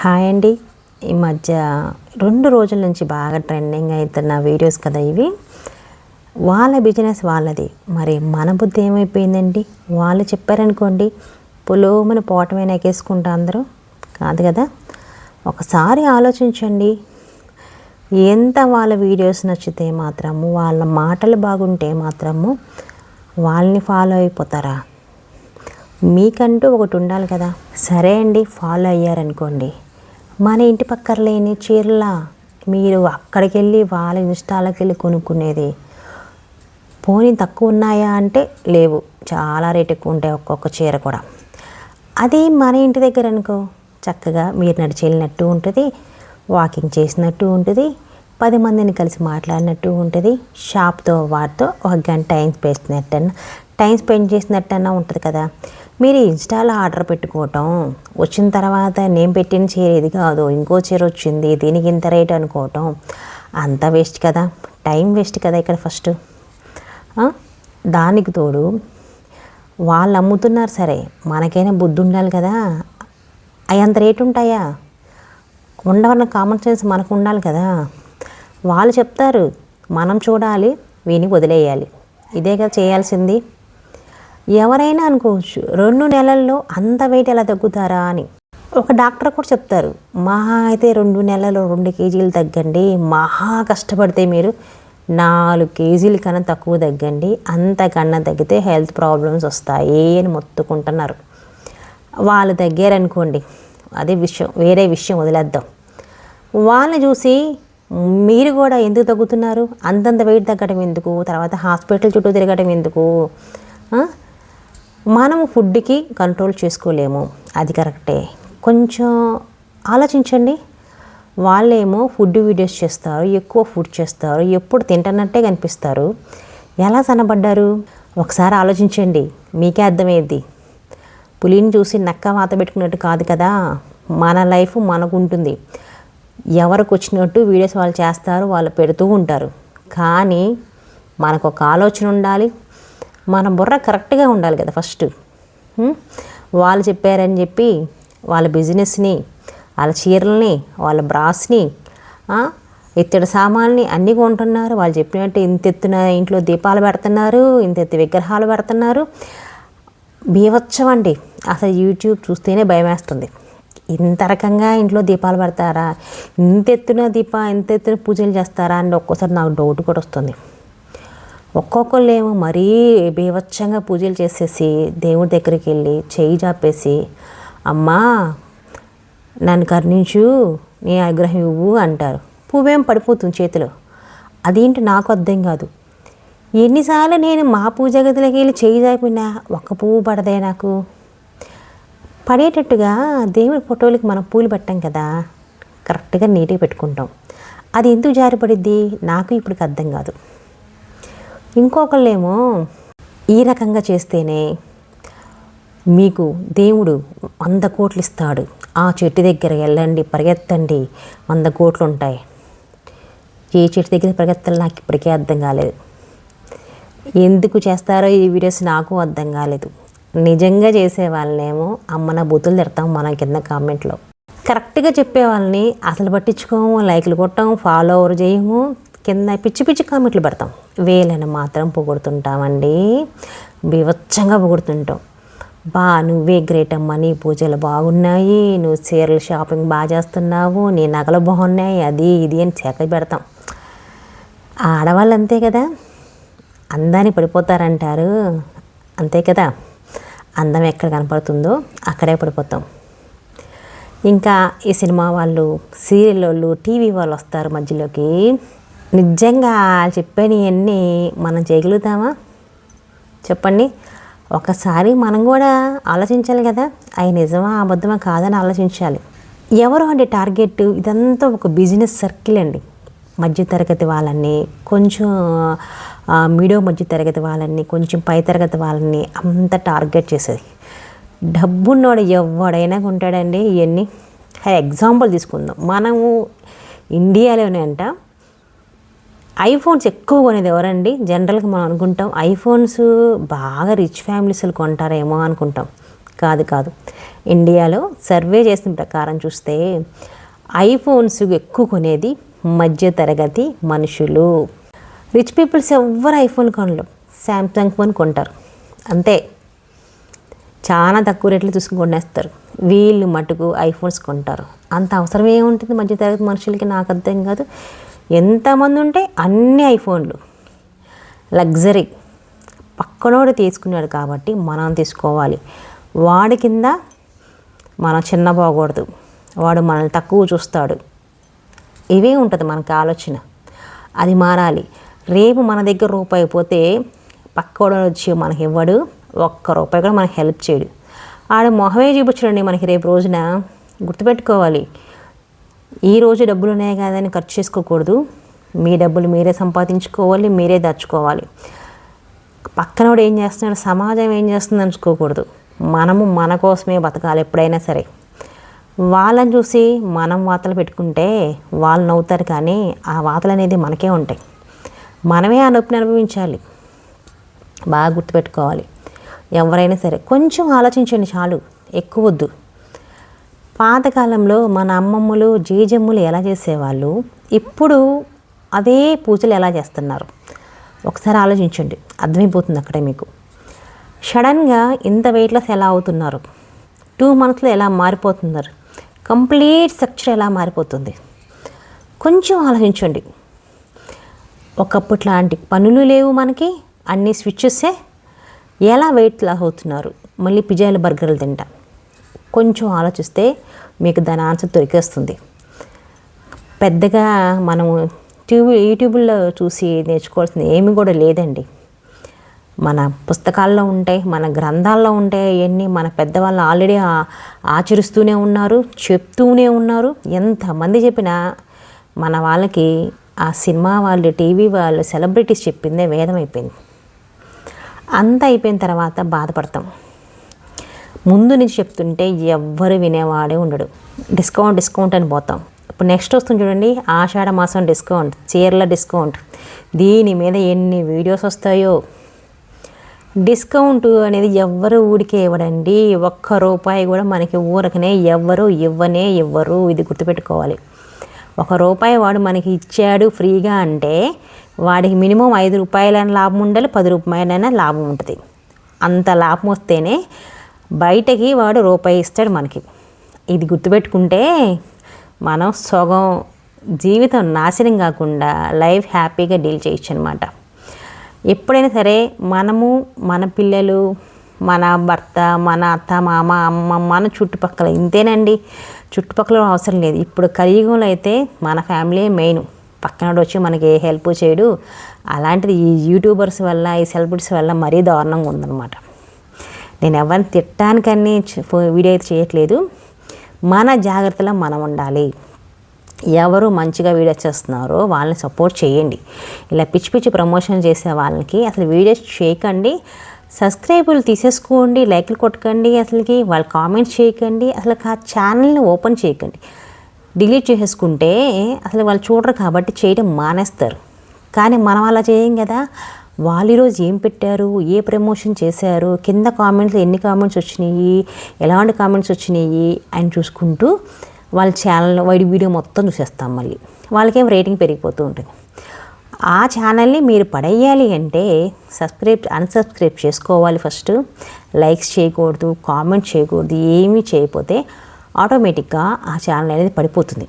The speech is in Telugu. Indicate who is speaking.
Speaker 1: హాయ్ అండి. ఈ మధ్య రెండు రోజుల నుంచి బాగా ట్రెండింగ్ అవుతున్న వీడియోస్ కదా ఇవి. వాళ్ళ బిజినెస్ వాళ్ళది. మరి మన బుద్ధి ఏమైపోయిందండి? వాళ్ళు చెప్పారనుకోండి పులోమని పోటమైన ఎక్కేసుకుంటా అందరూ. కాదు కదా? ఒకసారి ఆలోచించండి. ఎంత వాళ్ళ వీడియోస్ నచ్చితే మాత్రము వాళ్ళ మాటలు బాగుంటే మాత్రము వాళ్ళని ఫాలో అయిపోతారా? మీకంటూ ఒకటి ఉండాలి కదా? సరే అండి ఫాలో అయ్యారనుకోండి. మన ఇంటి పక్కన లేని చీరల మీరు అక్కడికి వెళ్ళి వాళ్ళ ఇన్స్టాలకి వెళ్ళి కొనుక్కునేది పోనీ తక్కువ ఉన్నాయా అంటే లేవు. చాలా రేట్ ఎక్కువ ఉంటాయి ఒక్కొక్క చీర కూడా. అదే మన ఇంటి దగ్గర అనుకో. చక్కగా మీరు నడిచి వెళ్ళినట్టు ఉంటుంది. వాకింగ్ చేసినట్టు ఉంటుంది. పది మందిని కలిసి మాట్లాడినట్టు ఉంటుంది. షాప్తో వాటితో ఒక గంట టైం స్పెండ్ చేసినట్టన్నా టైం స్పెండ్ చేసినట్టన్నా ఉంటుంది కదా. మీరు ఇన్స్టాలో ఆర్డర్ పెట్టుకోవటం వచ్చిన తర్వాత నేను పెట్టిన చీర ఇది కాదు ఇంకో చీర వచ్చింది దీనికి ఇంత రేట్ అనుకోవటం అంత వేస్ట్ కదా. టైం వేస్ట్ కదా ఇక్కడ ఫస్ట్. దానికి తోడు వాళ్ళు అమ్ముతున్నారు సరే మనకైనా బుద్ధి ఉండాలి కదా. అవి అంత రేటు ఉంటాయా? ఉండవన్న కామన్ సెన్స్ మనకు ఉండాలి కదా. వాళ్ళు చెప్తారు మనం చూడాలి విని వదిలేయాలి. ఇదే కదా చేయాల్సింది. ఎవరైనా అనుకోవచ్చు రెండు నెలల్లో అంత వెయిట్ ఎలా తగ్గుతారా అని. ఒక డాక్టర్ కూడా చెప్తారు మహా అయితే రెండు నెలలు రెండు కేజీలు తగ్గండి మహా కష్టపడితే మీరు నాలుగు కేజీల కన్నా తక్కువ తగ్గండి అంతకన్నా తగ్గితే హెల్త్ ప్రాబ్లమ్స్ వస్తాయి అని మొత్తుకుంటున్నారు. వాళ్ళు తగ్గారనుకోండి అదే విషయం వేరే విషయం వదిలేద్దాం. వాళ్ళని చూసి మీరు కూడా ఎందుకు తగ్గుతున్నారు? అంతంత వెయిట్ తగ్గడం ఎందుకు? తర్వాత హాస్పిటల్ చుట్టూ తిరగడం ఎందుకు? మనం ఫుడ్కి కంట్రోల్ చేసుకోలేము. అది కరెక్టే. కొంచెం ఆలోచించండి. వాళ్ళేమో ఫుడ్ వీడియోస్ చేస్తారు ఎక్కువ ఫుడ్ చేస్తారు ఎప్పుడు తింటున్నట్టే కనిపిస్తారు. ఎలా సన్నబడ్డారు? ఒకసారి ఆలోచించండి. మీకే అర్థమయ్యేది పులిని చూసి నక్క వాత పెట్టుకున్నట్టు కాదు కదా? మన లైఫ్ మనకు ఉంటుంది. ఎవరికి వచ్చినట్టు వీడియోస్ వాళ్ళు చేస్తారు వాళ్ళు పెడుతూ ఉంటారు. కానీ మనకు ఒక ఆలోచన ఉండాలి. మన బుర్ర కరెక్ట్గా ఉండాలి కదా ఫస్ట్. వాళ్ళు చెప్పారని చెప్పి వాళ్ళ బిజినెస్ని వాళ్ళ చీరల్ని వాళ్ళ బ్రాస్ని ఇత్తడి సామాన్ని అన్నీ కొంటున్నారు. వాళ్ళు చెప్పినట్టు ఇంత ఎత్తున ఇంట్లో దీపాలు పెడుతున్నారు ఇంత ఎత్తు విగ్రహాలు పెడుతున్నారు. బీవచ్చం అండి. అసలు యూట్యూబ్ చూస్తేనే భయం వేస్తుంది ఇంత రకంగా ఇంట్లో దీపాలు పెడతారా? ఇంత ఎత్తున దీప ఇంత ఎత్తున పూజలు చేస్తారా? అని ఒక్కోసారి నాకు డౌట్ కూడా వస్తుంది. ఒక్కొక్కళ్ళు ఏమో మరీ బీభత్సంగా పూజలు చేసేసి దేవుడి దగ్గరికి వెళ్ళి చేయి చాపేసి అమ్మా నన్ను కరుణించు నీ ఆగ్రహం ఇవ్వు అంటారు. పువ్వేం పడిపోతుంది చేతిలో. అదేంటి నాకు అర్థం కాదు. ఎన్నిసార్లు నేను మా పూజ గదిలోకి వెళ్ళి చేయి చాపినా ఒక్క పువ్వు పడదే నాకు. పడేటట్టుగా దేవుడి ఫోటోలకి మనం పూలు పెట్టాం కదా. కరెక్ట్గా నీట్గా పెట్టుకుంటాం. అది ఎందుకు జారిపడిద్ది? నాకు ఇప్పటికి అర్థం కాదు. ఇంకొకళ్ళేమో ఈ రకంగా చేస్తేనే మీకు దేవుడు వంద కోట్లు ఇస్తాడు ఆ చెట్టు దగ్గర వెళ్ళండి పరిగెత్తండి. వంద కోట్లు ఉంటాయి ఏ చెట్టు దగ్గర పరిగెత్తాలి నాకు ఇప్పటికే అర్థం కాలేదు. ఎందుకు చేస్తారో ఈ వీడియోస్ నాకు అర్థం కాలేదు. నిజంగా చేసే వాళ్ళనేమో అమ్మ నా బూతులు తిడతాం మనం కింద కామెంట్లో. కరెక్ట్గా చెప్పే వాళ్ళని అసలు పట్టించుకోము లైక్లు కొట్టము ఫాలోవర్ చేయము. కింద పిచ్చి పిచ్చి కామెంట్లు పెడతాం. వేలని మాత్రం పొగుడుతుంటామండి. బీవచ్చంగా పొగుడుతుంటాం. బా నువ్వే గ్రేట్ అమ్మ నీ పూజలు బాగున్నాయి నువ్వు చీరలు షాపింగ్ బాగా చేస్తున్నావు నీ నగలు బాగున్నాయి అది ఇది అని చేక పెడతాం. ఆడవాళ్ళు అంతే కదా? అందాన్ని పడిపోతారంటారు. అంతే కదా? అందం ఎక్కడ కనపడుతుందో అక్కడే పడిపోతాం. ఇంకా ఈ సినిమా వాళ్ళు సీరియల్ వాళ్ళు టీవీ వాళ్ళు వస్తారు మధ్యలోకి. నిజంగా చెప్పేవన్నీ మనం చేయగలుగుతామా? చెప్పండి. ఒకసారి మనం కూడా ఆలోచించాలి కదా. అవి నిజమా అబద్ధమా కాదని ఆలోచించాలి. ఎవరు అండి టార్గెట్? ఇదంతా ఒక బిజినెస్ సర్కిల్ అండి. మధ్యతరగతి వాళ్ళని కొంచెం మీడియో మధ్యతరగతి మధ్య తరగతి వాళ్ళని కొంచెం పై తరగతి వాళ్ళని అంత టార్గెట్ చేసేది. డబ్బున్నోడు ఎవడైనా ఉంటాడండి ఇవన్నీ ఎగ్జాంపుల్ తీసుకుందాం. మనము ఇండియాలోనే అంట ఐఫోన్స్ ఎక్కువ కొనేది ఎవరండి? జనరల్గా మనం అనుకుంటాం ఐఫోన్స్ బాగా రిచ్ ఫ్యామిలీస్ కొంటారేమో అనుకుంటాం. కాదు కాదు. ఇండియాలో సర్వే చేసిన ప్రకారం చూస్తే ఐఫోన్స్ ఎక్కువ కొనేది మధ్యతరగతి మనుషులు. రిచ్ పీపుల్స్ ఎవ్వరు ఐఫోన్ కొనలు శాంసంగ్ ఫోన్ కొంటారు. అంతే. చాలా తక్కువ రేట్లు చూసుకుని కొనేస్తారు. వీళ్ళు మటుకు ఐఫోన్స్ కొంటారు. అంత అవసరం ఏముంటుంది మధ్యతరగతి మనుషులకి? నాకు అర్థం కాదు. ఎంతమంది ఉంటే అన్ని ఐఫోన్లు. లగ్జరీ. పక్కనోడు తీసుకున్నాడు కాబట్టి మనం తీసుకోవాలి. వాడి కింద మనం చిన్నపోకూడదు వాడు మనల్ని తక్కువ చూస్తాడు. ఇవే ఉంటుంది మనకి ఆలోచన. అది మారాలి. రేపు మన దగ్గర రూపాయి పోతే పక్కోడు వచ్చి మనకి ఇవ్వడు ఒక్క రూపాయి కూడా మనకి హెల్ప్ చేయడు. ఆడ మొహమే చూపించడండి మనకి రేపు రోజున. గుర్తుపెట్టుకోవాలి. ఈ రోజు డబ్బులు ఉన్నాయి కాదని ఖర్చు చేసుకోకూడదు. మీ డబ్బులు మీరే సంపాదించుకోవాలి మీరే దాచుకోవాలి. పక్కనోడు ఏం చేస్తున్నాడు? సమాజం ఏం చేస్తుంది అనుకోకూడదు. మనము మన కోసమే బతకాలి ఎప్పుడైనా సరే. వాళ్ళని చూసి మనం వాతలు పెట్టుకుంటే వాళ్ళు నవ్వుతారు కానీ ఆ వాతలు అనేది మనకే ఉంటాయి. మనమే ఆ నొప్పిని అనుభవించాలి. బాగా గుర్తుపెట్టుకోవాలి. ఎవరైనా సరే కొంచెం ఆలోచించండి చాలు. ఎక్కువ వద్దు. పాతకాలంలో మన అమ్మమ్మలు జీజమ్ములు ఎలా చేసేవాళ్ళు? ఇప్పుడు అదే పూజలు ఎలా చేస్తున్నారు? ఒకసారి ఆలోచించండి. అర్థమైపోతుంది అక్కడే మీకు. సడన్గా ఇంత వెయిట్లెస్ ఎలా అవుతున్నారు? టూ మంత్స్లో ఎలా మారిపోతున్నారు? కంప్లీట్ స్ట్రక్చర్ ఎలా మారిపోతుంది? కొంచెం ఆలోచించండి. ఒకప్పుడు లాంటి పనులు లేవు మనకి. అన్ని స్విచ్చెస్సే ఎలా వెయిట్ లాస్ అవుతున్నారు? మళ్ళీ పిజ్జాలు బర్గర్లు తింటా. కొంచెం ఆలోచిస్తే మీకు దాని ఆన్సర్ దొరికేస్తుంది. పెద్దగా మనము ట్యూబ్ యూట్యూబ్లో చూసి నేర్చుకోవాల్సింది ఏమి కూడా లేదండి. మన పుస్తకాల్లో ఉంటాయి మన గ్రంథాల్లో ఉంటాయి అవన్నీ మన పెద్దవాళ్ళు ఆల్రెడీ ఆచరిస్తూనే ఉన్నారు చెప్తూనే ఉన్నారు. ఎంతమంది చెప్పినా మన వాళ్ళకి ఆ సినిమా వాళ్ళు టీవీ వాళ్ళు సెలబ్రిటీస్ చెప్పిందే వేదం అయిపోయింది అంత అయిపోయిన తర్వాత బాధపడతాం. ముందు నుంచి చెప్తుంటే ఎవ్వరు వినేవాడే ఉండడు. డిస్కౌంట్ డిస్కౌంట్ అని పోతాం. ఇప్పుడు నెక్స్ట్ వస్తుంది చూడండి ఆషాఢ మాసం డిస్కౌంట్ చీరల డిస్కౌంట్. దీని మీద ఎన్ని వీడియోస్ వస్తాయో. డిస్కౌంట్ అనేది ఎవ్వరు ఊడికే ఇవ్వడండి. ఒక్క రూపాయి కూడా మనకి ఊరకనే ఎవ్వరు ఇవ్వనే ఇవ్వరు ఇది గుర్తుపెట్టుకోవాలి. ఒక రూపాయి వాడు మనకి ఇచ్చాడు ఫ్రీగా అంటే వాడికి మినిమం ఐదు రూపాయలైనా లాభం ఉండాలి పది రూపాయలైనా లాభం ఉంటుంది. అంత లాభం వస్తేనే బయటకి వాడు రూపాయి ఇస్తాడు మనకి. ఇది గుర్తుపెట్టుకుంటే మనం సగం జీవితం నాశనం కాకుండా లైఫ్ హ్యాపీగా డీల్ చేయొచ్చు అనమాట ఎప్పుడైనా సరే మనము మన పిల్లలు మన భర్త మన అత్త మామ అమ్మ మన చుట్టుపక్కల ఇంతేనండి. చుట్టుపక్కల అవసరం లేదు. ఇప్పుడు కలియుగంలో అయితే మన ఫ్యామిలీ మెయిన్. పక్కనోడు వచ్చి మనకి ఏ హెల్ప్ చేయడు. అలాంటిది ఈ యూట్యూబర్స్ వల్ల ఈ సెలబ్రిటీస్ వల్ల మరీ దారుణంగా ఉందన్నమాట. నేను ఎవరిని తిట్టడానికని వీడియో అయితే చేయట్లేదు. మన జాగ్రత్తలో మనం ఉండాలి. ఎవరు మంచిగా వీడియో చేస్తున్నారో వాళ్ళని సపోర్ట్ చేయండి. ఇలా పిచ్చి పిచ్చి ప్రమోషన్ చేసే వాళ్ళకి అసలు వీడియోస్ చేయకండి. సబ్స్క్రైబులు తీసేసుకోండి లైక్లు కొట్టకండి అసలుకి వాళ్ళు కామెంట్స్ చేయకండి అసలు ఆ ఛానల్ని ఓపెన్ చేయకండి. డిలీట్ చేసేసుకుంటే అసలు వాళ్ళు చూడరు కాబట్టి చేయడం మానేస్తారు. కానీ మనం అలా చేయం కదా. వాళ్ళు ఈరోజు ఏం పెట్టారు? ఏ ప్రమోషన్ చేశారు? కింద కామెంట్స్ ఎన్ని కామెంట్స్ వచ్చినాయి? ఎలాంటి కామెంట్స్ వచ్చినాయి? అని చూసుకుంటూ వాళ్ళ ఛానల్ వైడ్ వీడియో మొత్తం చూసేస్తాం మళ్ళీ. వాళ్ళకేం రేటింగ్ పెరిగిపోతూ ఉంటుంది. ఆ ఛానల్ని మీరు పడేయాలి అంటే సబ్స్క్రైబ్ అన్సబ్స్క్రైబ్ చేసుకోవాలి ఫస్ట్ లైక్స్ చేయకూడదు కామెంట్ చేయకూడదు ఏమీ చేయకపోతే ఆటోమేటిక్గా ఆ ఛానల్ అనేది పడిపోతుంది.